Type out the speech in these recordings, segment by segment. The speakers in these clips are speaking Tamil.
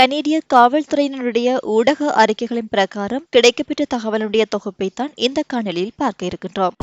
கனேடிய காவல்துறையினருடைய ஊடக அறிக்கைகளின் பிரகாரம் கிடைக்கப்பெற்ற தகவலுடைய தொகுப்பைத்தான் இந்த காணொலியில் பார்க்க இருக்கின்றோம்.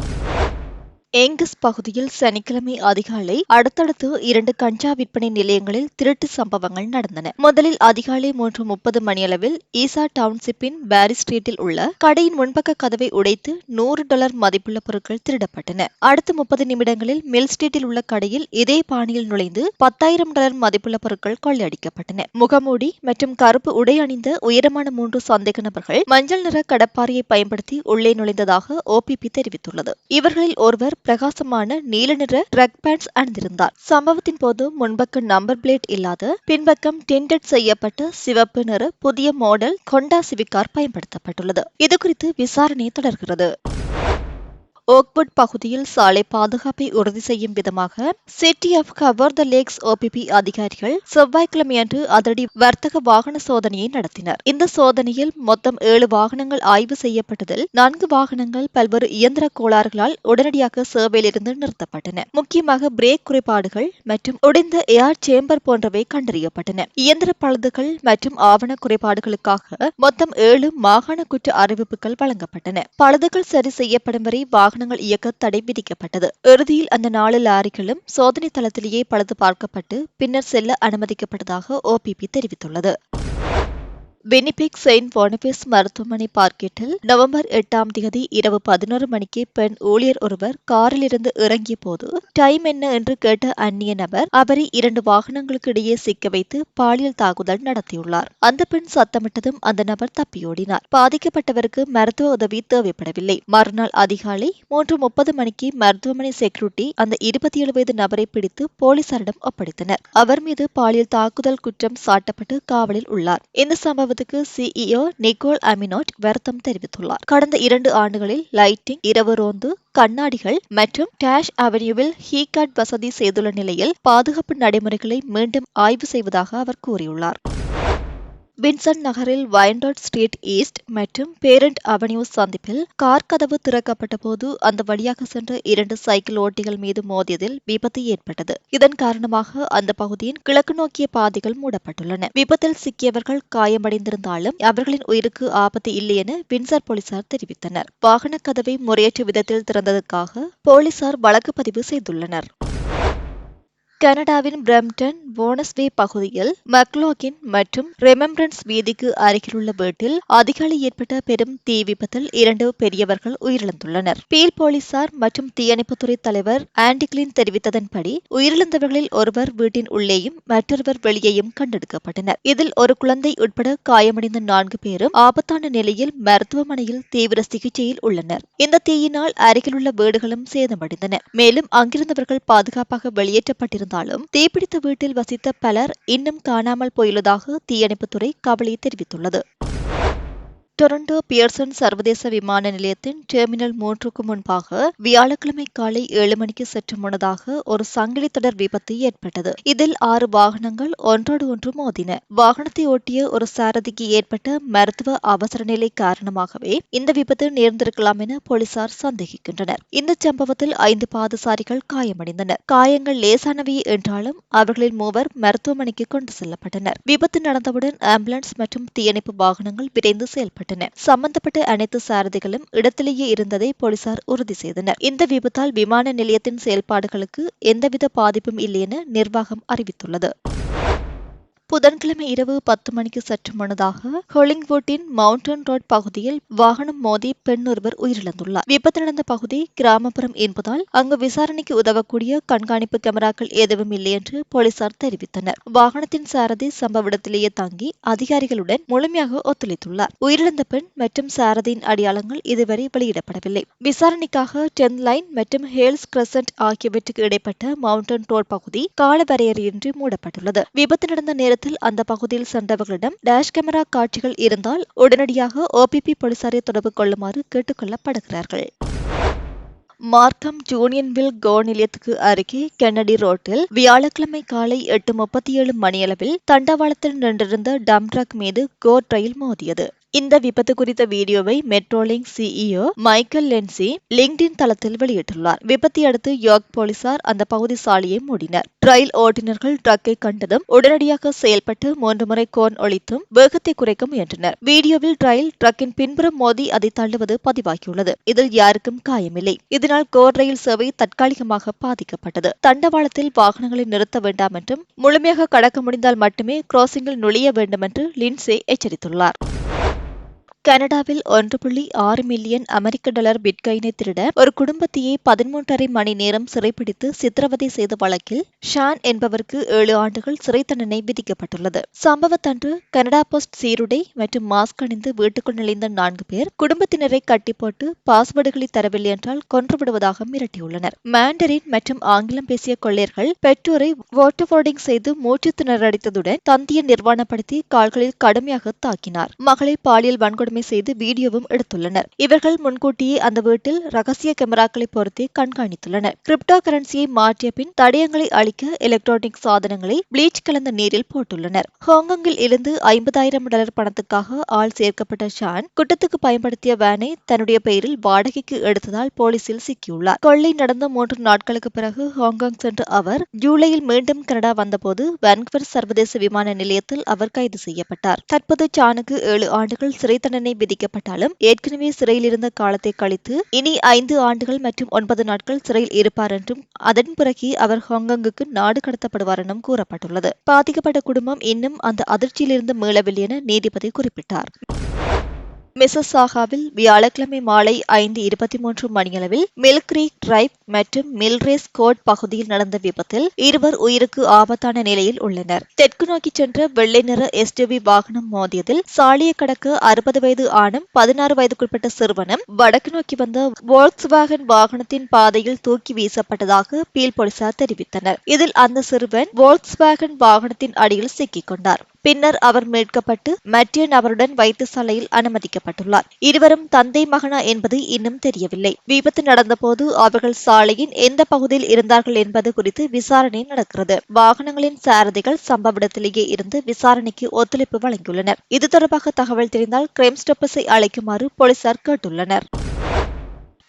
ஏங்கஸ் பகுதியில் சனிக்கிழமை அதிகாலை அடுத்தடுத்து இரண்டு கஞ்சா விற்பனை நிலையங்களில் திருட்டு சம்பவங்கள் நடந்தன. முதலில் அதிகாலை மூன்று முப்பது மணியளவில் ஈசா டவுன்ஷிப்பின் பாரி ஸ்ட்ரீட்டில் உள்ள கடையின் முன்பக்க கதவை உடைத்து நூறு டாலர் மதிப்புள்ள பொருட்கள் திருடப்பட்டன. அடுத்த முப்பது நிமிடங்களில் மில் ஸ்ட்ரீட்டில் உள்ள கடையில் இதே பாணியில் நுழைந்து பத்தாயிரம் டாலர் மதிப்புள்ள பொருட்கள் கொள்ளையடிக்கப்பட்டன. முகமூடி மற்றும் கருப்பு உடை அணிந்த உயரமான மூன்று சந்தேக நபர்கள் மஞ்சள் நிற கடப்பாரியை பயன்படுத்தி உள்ளே நுழைந்ததாக ஓபிபி தெரிவித்துள்ளது. இவர்களில் ஒருவர் பிரகாசமான நீல நிற ட்ரக் பேண்ட்ஸ் அணிந்திருந்தார். சம்பவத்தின் போது முன்பக்க நம்பர் பிளேட் இல்லாத பின்பக்கம் டெண்டட் செய்யப்பட்ட சிவப்பு நிற புதிய மாடல் கொண்டா சிவிகார் பயன்படுத்தப்பட்டுள்ளது. இதுகுறித்து விசாரணை தொடர்கிறது. ஓக்வுட் பகுதியில் சாலை பாதுகாப்பை உறுதி செய்யும் விதமாக City of Kawartha Lakes OPP அதிகாரிகள் செவ்வாய்க்கிழமையன்று அதிரடி வர்த்தக வாகன சோதனையை நடத்தினர். இந்த சோதனையில் மொத்தம் ஏழு வாகனங்கள் ஆய்வு செய்யப்பட்டதில் நான்கு வாகனங்கள் பல்வேறு இயந்திர கோளாறுகளால் உடனடியாக சேவையிலிருந்து நிறுத்தப்பட்டன. முக்கியமாக பிரேக் குறைபாடுகள் மற்றும் உடைந்த ஏர் சேம்பர் போன்றவை கண்டறியப்பட்டன. இயந்திர பழுதுகள் மற்றும் ஆவண குறைபாடுகளுக்காக மொத்தம் ஏழு மாகாண குற்ற அறிவிப்புகள் வழங்கப்பட்டன. பழுதுகள் சரி செய்யப்படும் வரை வாகன வாகனங்கள் இயக்க தடை விதிக்கப்பட்டது இறுதியில் அந்த நாலு லாரிகளும் சோதனை தளத்திலேயே பழுது பார்க்கப்பட்டு பின்னர் செல்ல அனுமதிக்கப்பட்டதாக ஓபிபி தெரிவித்துள்ளது. வினிபிக் செயின்ட் பானிபேஸ் மருத்துவமனை பார்க்கெட்டில் நவம்பர் எட்டாம் தேதி இரவு பதினோரு மணிக்கு பெண் ஊழியர் ஒருவர் காரில் இருந்து இறங்கிய போது டைம் என்ன? என்று கேட்ட அந்நிய நபர் அவரை இரண்டு வாகனங்களுக்கு இடையே சிக்க வைத்து பாலியல் தாக்குதல் நடத்தியுள்ளார். அந்த பெண் சத்தமிட்டதும் அந்த நபர் தப்பியோடினார் பாதிக்கப்பட்டவருக்கு மருத்துவ உதவி தேவைப்படவில்லை. மறுநாள் அதிகாலை மூன்று முப்பது மணிக்கு மருத்துவமனை செக்யூரிட்டி அந்த இருபத்தி ஏழு வயது நபரை பிடித்து போலீசாரிடம் ஒப்படைத்தனர். அவர் மீது பாலியல் தாக்குதல் குற்றம் சாட்டப்பட்டு காவலில் உள்ளார். இந்த சம்பவம் சம்பவத்துக்கு சிஇஓ நிக்கோல் அமினோட் வருத்தம் தெரிவித்துள்ளார். கடந்த இரண்டு ஆண்டுகளில் லைட்டிங் இரவு ரோந்து கண்ணாடிகள் மற்றும் டேஷ் அவென்யூவில் ஹீகார்ட் வசதி செய்துள்ள நிலையில் பாதுகாப்பு நடைமுறைகளை மீண்டும் ஆய்வு செய்வதாக அவர் கூறியுள்ளார். வின்சன் நகரில் வயன்டாட் ஸ்ட்ரீட் ஈஸ்ட் மற்றும் பேரண்ட் அவென்யூ சந்திப்பில் கார் கதவு திறக்கப்பட்ட போது அந்த வழியாக சென்ற இரண்டு சைக்கிள் ஓட்டிகள் மீது மோதியதில் விபத்து ஏற்பட்டது. இதன் காரணமாக அந்த பகுதியின் கிழக்கு நோக்கிய பாதைகள் மூடப்பட்டுள்ளன. விபத்தில் சிக்கியவர்கள் காயமடைந்திருந்தாலும் அவர்களின் உயிருக்கு ஆபத்து இல்லை என வின்சர் போலீசார் தெரிவித்தனர். வாகன கதவை முறையற்ற விதத்தில் திறந்ததற்காக போலீசார் வழக்கு பதிவு செய்துள்ளனர். கனடாவின் பிரம்டன் போனஸ்வே பகுதியில் மக்லோகின் மற்றும் ரெமம்பரன்ஸ் வீதிக்கு அருகிலுள்ள வீட்டில் அதிகாலை ஏற்பட்ட பெரும் தீ விபத்தில் இரண்டு பெரியவர்கள் உயிரிழந்துள்ளனர். பீல் போலீசார் மற்றும் தீயணைப்புத்துறை தலைவர் ஆண்டிகிளின் தெரிவித்ததன்படி உயிரிழந்தவர்களில் ஒருவர் வீட்டின் உள்ளேயும் மற்றொருவர் வெளியேயும் கண்டெடுக்கப்பட்டனர். இதில் ஒரு குழந்தை உட்பட காயமடைந்த நான்கு பேரும் ஆபத்தான நிலையில் மருத்துவமனையில் தீவிர சிகிச்சையில் உள்ளனர். இந்த தீயினால் அருகிலுள்ள வீடுகளும் சேதமடைந்தன. மேலும் அங்கிருந்தவர்கள் பாதுகாப்பாக வெளியேற்றப்பட்டிருந்த இருந்தாலும் தீப்பிடித்த வீட்டில் வசித்த பலர் இன்னும் காணாமல் போயுள்ளதாக தீயணைப்புத்துறை கவலை தெரிவித்துள்ளது. டொரண்டோ பியர்சன் சர்வதேச விமான நிலையத்தின் டெர்மினல் மூன்றுக்கு முன்பாக வியாழக்கிழமை காலை ஏழு மணிக்கு சற்று முன்னதாக ஒரு சங்கிலி தொடர் விபத்து ஏற்பட்டது. இதில் ஆறு வாகனங்கள் ஒன்றோடு ஒன்று மோதின. வாகனத்தை ஓட்டிய ஒரு சாரதிக்கு ஏற்பட்ட மருத்துவ அவசர நிலை காரணமாகவே இந்த விபத்து நேர்ந்திருக்கலாம் என போலீசார் சந்தேகிக்கின்றனர். இந்த சம்பவத்தில் ஐந்து பாதசாரிகள் காயமடைந்தனர். காயங்கள் லேசானவை என்றாலும் அவர்களில் மூவர் மருத்துவமனைக்கு கொண்டு செல்லப்பட்டனர். விபத்து நடந்தவுடன் ஆம்புலன்ஸ் மற்றும் தீயணைப்பு வாகனங்கள் விரைந்து செயல்பட்டன. செய்யப்பட்டன சம்பந்தப்பட்ட அனைத்து சாரதிகளும் இடத்திலேயே இருந்ததை போலீசார் உறுதி செய்தனர். இந்த விபத்தால் விமான நிலையத்தின் செயல்பாடுகளுக்கு எந்தவித பாதிப்பும் இல்லை என நிர்வாகம் அறிவித்துள்ளது. புதன்கிழமை இரவு பத்து மணிக்கு சற்று முன்னதாக ஹொலிங்வுட்டின் மவுண்டன் ரோட் பகுதியில் வாகனம் மோதி பெண் ஒருவர் உயிரிழந்துள்ளார். விபத்து நடந்த பகுதி கிராமப்புறம் என்பதால் அங்கு விசாரணைக்கு உதவக்கூடிய கண்காணிப்பு கேமராக்கள் எதுவும் இல்லை என்று போலீசார் தெரிவித்தனர். வாகனத்தின் சாரதி சம்பவ இடத்திலேயே தங்கி அதிகாரிகளுடன் முழுமையாக ஒத்துழைத்துள்ளார். உயிரிழந்த பெண் மற்றும் சாரதியின் அடையாளங்கள் இதுவரை வெளியிடப்படவில்லை. விசாரணைக்காக டென் லைன் மற்றும் ஹேல்ஸ் கிரசன்ட் ஆகியவற்றுக்கு இடைப்பட்ட மவுண்டன் ரோட் பகுதி காலவரையறையின்றி மூடப்பட்டுள்ளது. விபத்து நடந்த நேரத்தில் அந்த பகுதியில் சென்றவர்களிடம் டேஷ் கேமரா காட்சிகள் இருந்தால் உடனடியாக ஓபிபி போலீசாரை தொடர்பு கொள்ளுமாறு கேட்டுக் கொள்ளப்படுகிறார்கள். மார்க்கம் ஜூனியன்வில் கோ நிலையத்துக்கு அருகே கென்னடி ரோட்டில் வியாழக்கிழமை காலை எட்டு முப்பத்தி ஏழு மணியளவில் தண்டவாளத்தில் நின்றிருந்த டம் ட்ரக் மீது கோ ரயில் மோதியது. இந்த விபத்து குறித்த வீடியோவை Metrolink CEO Michael Lenzi LinkedIn தளத்தில் வெளியிட்டுள்ளார். விபத்தை அடுத்து யோர்க் போலீசார் அந்த பகுதி சாலையை மூடினர். ரயில் ஓட்டுநர்கள் ட்ரக்கை கண்டதும் உடனடியாக செயல்பட்டு மூன்று முறை கோன் ஒழித்தும் வேகத்தை குறைக்க முயன்றனர். வீடியோவில் ரயில் ட்ரக்கின் பின்புறம் மோதி அதை தள்ளுவது பதிவாகியுள்ளது. இதில் யாருக்கும் காயமில்லை. இதனால் கோர் ரயில் சேவை தற்காலிகமாக பாதிக்கப்பட்டது. தண்டவாளத்தில் வாகனங்களை நிறுத்த வேண்டாம் என்றும் முழுமையாக கடக்க முடிந்தால் மட்டுமே கிராசிங்கில் நுழைய வேண்டும் என்று லின்சே எச்சரித்துள்ளார். கனடாவில் ஒன்று புள்ளி ஆறு மில்லியன் அமெரிக்க டாலர் பிட்காயினை திருட ஒரு குடும்பத்தையே பதிமூன்றரை மணி நேரம் சிறைப்பிடித்து சித்திரவதை செய்த வழக்கில் ஷான் என்பவருக்கு ஏழு ஆண்டுகள் சிறை தண்டனை விதிக்கப்பட்டுள்ளது. சம்பவத்தன்று கனடா போஸ்ட் சீருடை மற்றும் மாஸ்க் அணிந்து வீட்டுக்குள் நுழைந்த நான்கு பேர் குடும்பத்தினரை கட்டி போட்டு பாஸ்வேர்டுகளை தரவில்லை என்றால் கொன்றுவிடுவதாக மிரட்டியுள்ளனர். மாண்டரின் மற்றும் ஆங்கிலம் பேசிய கொள்ளையர்கள் பெற்றோரை வாட்டர் செய்து மூச்சு திணறடித்ததுடன் தந்தியை நிர்வாணப்படுத்தி கால்களில் கடுமையாக தாக்கினார். மகளை பாலியல் வன்கொடுமை கொடுமை செய்து வீடியோவும் எடுத்துள்ளனர். இவர்கள் முன்கூட்டியே அந்த வீட்டில் ரகசிய கேமராக்களை பொருத்தி கண்காணித்துள்ளனர். கிரிப்டோ கரன்சியை மாற்றிய பின் தடயங்களை அளிக்க எலக்ட்ரானிக் சாதனங்களை ப்ளீச் கலந்த நீரில் போட்டுள்ளனர். ஹாங்காங்கில் இருந்து ஐம்பதாயிரம் டாலர் பணத்துக்காக ஆள் சேர்க்கப்பட்ட ஷான் குட்டத்துக்கு பயன்படுத்திய வேனை தன்னுடைய பெயரில் வாடகைக்கு எடுத்ததால் போலீசில் சிக்கியுள்ளார். கொள்ளை நடந்த மூன்று நாட்களுக்கு பிறகு ஹாங்காங் சென்ற அவர் ஜூலையில் மீண்டும் கனடா வந்தபோது வான்கவர் சர்வதேச விமான நிலையத்தில் அவர் கைது செய்யப்பட்டார். தற்போது சானுக்கு ஏழு ஆண்டுகள் சிறை தண்டனை தண்டனை விதிக்கப்பட்டாலும் ஏற்கனவே சிறையில் இருந்த காலத்தை கழித்து இனி ஐந்து ஆண்டுகள் மற்றும் ஒன்பது நாட்கள் சிறையில் இருப்பார் என்றும் அதன் பிறகு அவர் ஹாங்காங்குக்கு நாடு கடத்தப்படுவார் எனவும் கூறப்பட்டுள்ளது. பாதிக்கப்பட்ட குடும்பம் இன்னும் அந்த அதிர்ச்சியிலிருந்து மீளவில்லை என நீதிபதி குறிப்பிட்டார். மிசசாகாவில் வியாழக்கிழமை மாலை ஐந்து இருபத்தி மூன்று மணியளவில் மில்க்ரீக் டிரைவ் மற்றும் மில்ரேஸ் கோட் பகுதியில் நடந்த விபத்தில் இருவர் உயிருக்கு ஆபத்தான நிலையில் உள்ளனர். தெற்கு நோக்கி சென்ற வெள்ளை நிற எஸ்டிவி வாகனம் மோதியதில் சாலையை கடக்க அறுபது வயது ஆணும் பதினாறு வயதுக்குட்பட்ட சிறுவனும் வடக்கு நோக்கி வந்த வோல்க்ஸ் வேகன் வாகனத்தின் பாதையில் தூக்கி வீசப்பட்டதாக பீல் போலீசார் தெரிவித்தனர். இதில் அந்த சிறுவன் வோல்க்ஸ் வேகன் வாகனத்தின் அடியில் சிக்கிக் கொண்டார். பின்னர் அவர் மீட்கப்பட்டு மற்ற நபருடன் வைத்தியசாலையில் அனுமதிக்கப்பட்டுள்ளார். இருவரும் தந்தை மகனா என்பது இன்னும் தெரியவில்லை. விபத்து நடந்தபோது அவர்கள் சாலையின் எந்த பகுதியில் இருந்தார்கள் என்பது குறித்து விசாரணை நடக்கிறது. வாகனங்களின் சாரதிகள் சம்பவ இடத்திலேயே இருந்து விசாரணைக்கு ஒத்துழைப்பு வழங்கியுள்ளனர். இது தொடர்பாக தகவல் தெரிந்தால் கிரைம் ஸ்டப்பர்ஸை அழைக்குமாறு போலீசார் கேட்டுள்ளனர்.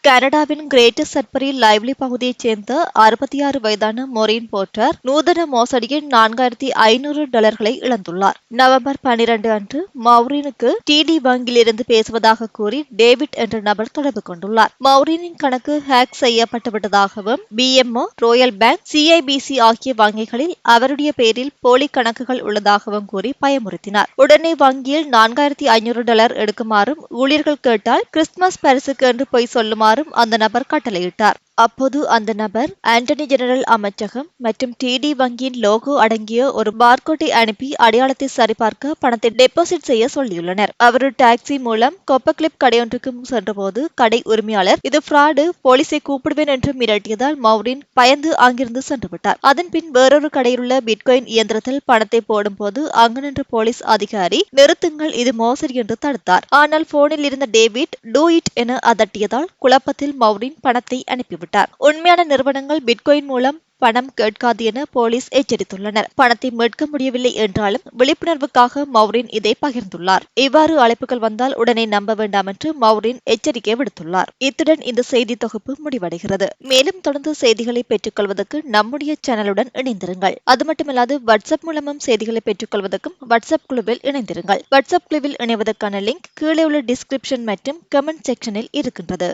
கனடாவின் கிரேட்டர் சட்பரி லைவ்லி பகுதியைச் சேர்ந்த அறுபத்தி ஆறு வயதான மொரின் போர்ட்டர் நூதன மோசடியில் நான்காயிரத்தி ஐநூறு டாலர்களை இழந்துள்ளார். நவம்பர் பனிரெண்டு அன்று மௌரினுக்கு டிடி வங்கியிலிருந்து பேசுவதாக கூறி டேவிட் என்ற நபர் தொடர்பு கொண்டுள்ளார். மௌரினின் கணக்கு ஹேக் செய்யப்பட்டுவிட்டதாகவும் பிஎம்ஓ ரோயல் பேங்க் சிஐபிசி ஆகிய வங்கிகளில் அவருடைய பெயரில் போலி கணக்குகள் உள்ளதாகவும் கூறி பயமுறுத்தினார். உடனே வங்கியில் நான்காயிரத்தி ஐநூறு டாலர் எடுக்குமாறும் ஊழியர்கள் கேட்டால் கிறிஸ்துமஸ் பரிசுக்கு என்று பொய் சொல்லுமாறு செய்யுமாறும் அந்த நபர் கட்டளையிட்டார். அப்போது அந்த நபர் ஆண்டனி ஜெனரல் அமைச்சகம் மற்றும் டிடி வங்கியின் லோகோ அடங்கிய ஒரு பார்கோட்டை அனுப்பி அடையாளத்தை சரிபார்க்க பணத்தை டெபாசிட் செய்ய சொல்லியுள்ளனர். அவர் டாக்ஸி மூலம் கொப்பக்லிப் கடையொன்றுக்கு சென்றபோது கடை உரிமையாளர் இது பிராடு போலீஸை கூப்பிடுவேன் என்று மிரட்டியதால் மௌரின் பயந்து அங்கிருந்து சென்று விட்டார். அதன் பின் வேறொரு கடையில் உள்ள பிட்காயின் இயந்திரத்தில் பணத்தை போடும்போது அங்கு நின்ற போலீஸ் அதிகாரி நிறுத்துங்கள் இது மோசடி என்று தடுத்தார். ஆனால் போனில் இருந்த டேவிட் டூ இட் என அதட்டியதால் குழப்பத்தில் மௌரின் பணத்தை அனுப்பிவிட்டார். விட்டார். உண்மையான நிறுவனங்கள் பிட்கோயின் மூலம் பணம் கேட்காது என போலீஸ் எச்சரித்துள்ளனர். பணத்தை மீட்க முடியவில்லை என்றாலும் விழிப்புணர்வுக்காக மௌரின் இதை பகிர்ந்துள்ளார். இவ்வாறு அழைப்புகள் வந்தால் உடனே நம்ப வேண்டாம் என்று மௌரின் எச்சரிக்கை விடுத்துள்ளார். இத்துடன் இந்த செய்தி தொகுப்பு முடிவடைகிறது. மேலும் தொடர்ந்து செய்திகளை பெற்றுக்கொள்வதற்கு நம்முடைய சேனலுடன் இணைந்திருங்கள். அது மட்டுமல்லாது வாட்ஸ்அப் மூலமும் செய்திகளை பெற்றுக்கொள்வதற்கும் வாட்ஸ்அப் குழுவில் இணைந்திருங்கள். வாட்ஸ்அப் குழுவில் இணைவதற்கான லிங்க் கீழே உள்ள டிஸ்கிரிப்ஷன் மற்றும் கமெண்ட் செக்ஷனில் இருக்கின்றது.